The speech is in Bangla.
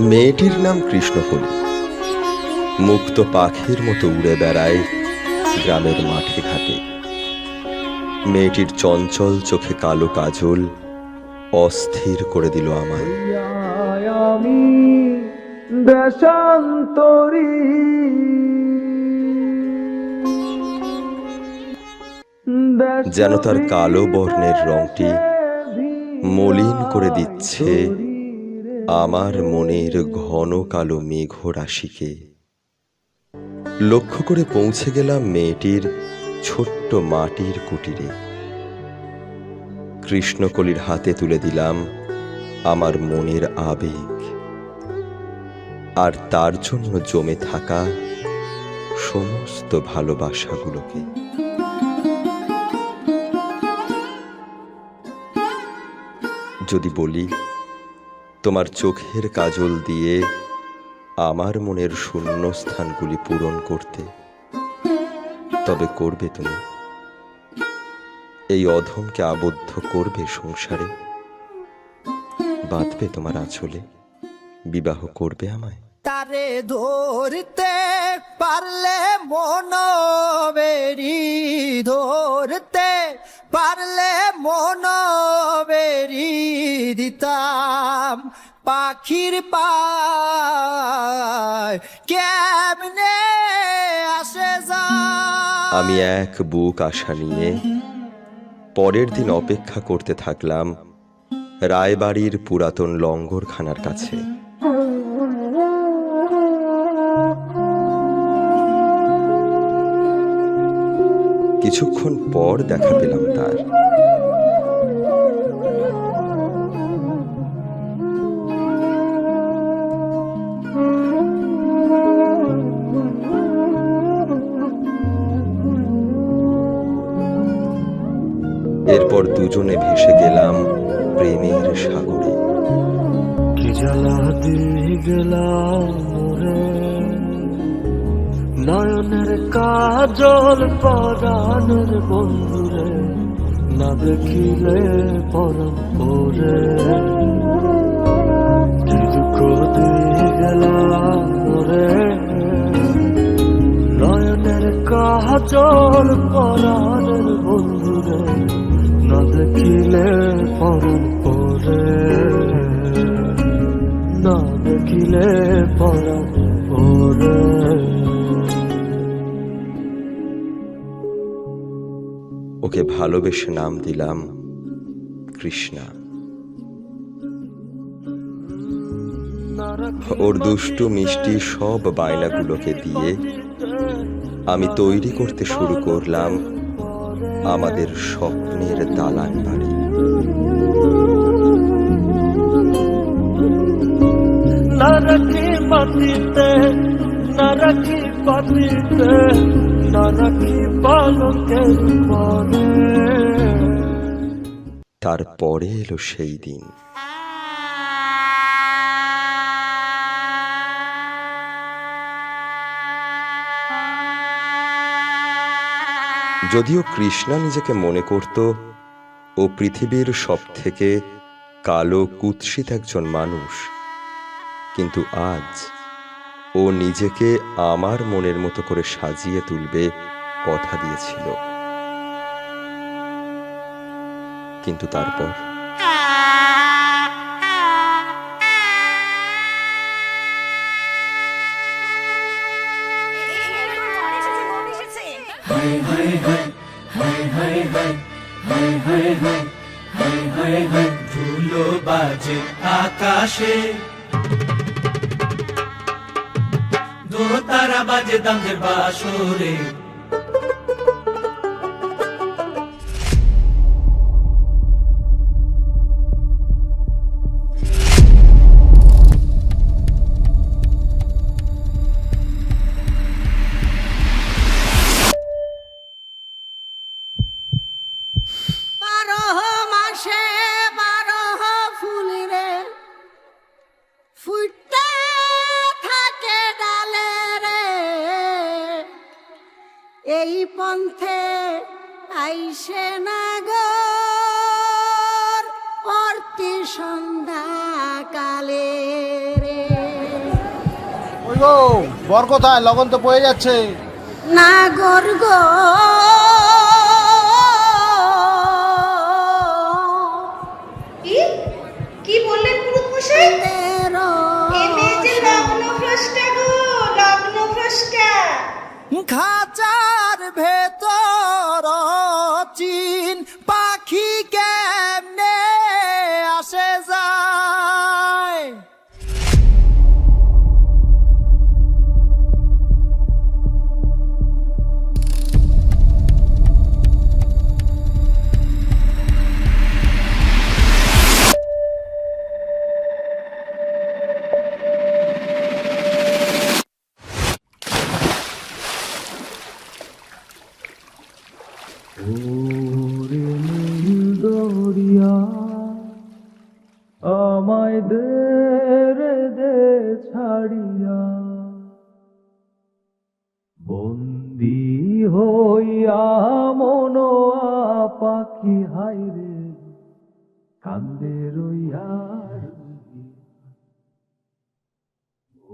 মেয়েটির নাম কৃষ্ণকলি মুক্ত পাখির মতো উড়ে বেড়ায় গ্রামের মাঠে ঘাটে। মেয়েটির চঞ্চল চোখে কালো কাজল অস্থির করে দিল আমায়। আমি যেন তার কালো বর্ণের রংটি মলিন করে দিচ্ছে আমার মনের ঘন কালো মেঘ রাশিকে লক্ষ্য করে পৌঁছে গেলাম মেয়েটির ছোট্ট মাটির কুটিরে। কৃষ্ণকলির হাতে তুলে দিলাম আমার মনের আবেগ। আর তার জন্য জমে থাকা সমস্ত ভালোবাসাগুলোকে। যদি বলি তোমার চোখের কাজল দিয়ে আমার মনের শূন্য স্থানগুলি পূরণ করতে। তবে করবে তুমি। এই অধমকে আবদ্ধ করবে সংসারে। বাঁধবে তোমার আঁচলে। বিবাহ করবে আমায়। তারে ধরতে পারলে মন বেরি ধরতে। পারলে মন বেরি দিতাম পাখির পায়। কেমনে আসে আমি এক বুক আশা নিয়ে পরের দিন অপেক্ষা করতে থাকলাম রায়বাড়ির পুরাতন লঙ্গরখানার কাছে। কিছুক্ষণ পর দেখা পেলাম তার। এরপর দুজনে ভেসে গেলাম প্রেমের সাগরে। নয়নের কাজল পরাণের বন্ধুরে, না দেখিলে পরম পরে নয়নের কাজল পরাণের বন্ধুরে না দেখিলে পরম পরে। না দেখিলে পরম পরে। ওকে ভালোবেসে নাম দিলাম কৃষ্ণা। ওর দুষ্টু মিষ্টি সব বায়নাগুলোকে দিয়ে আমি তৈরি করতে শুরু করলাম আমাদের স্বপ্নের দালান বাড়ি। না রাখি পাতিতে না রাখি পাতিতে না রাখি পরে তারপরে এলো সেই দিন। যদিও কৃষ্ণা নিজেকে মনে করত, ও পৃথিবীর সব থেকে কালো কুৎসিত একজন মানুষ। কিন্তু আজ ও নিজেকে আমার মনের মতো করে সাজিয়ে তুলবে কথা দিয়েছিল। কিন্তু তারপর বাজে আকাশে। দোতারা বাজে দামের বাসরে। এই পন্থে আইসে না গো অর্তি সন্ধ্যা কালে রে গো বর কোথায়? লগন তো পড়ে যাচ্ছে। নাগর গো। কি? কি বললেন পুরুত মশাই? লগ্ন গো লগ্ন ভেতর ওরে দরিয়া আমায় দে রে দে ছাড়িয়া। বন্দি হইয়া মনোয়া পাখি হাইরে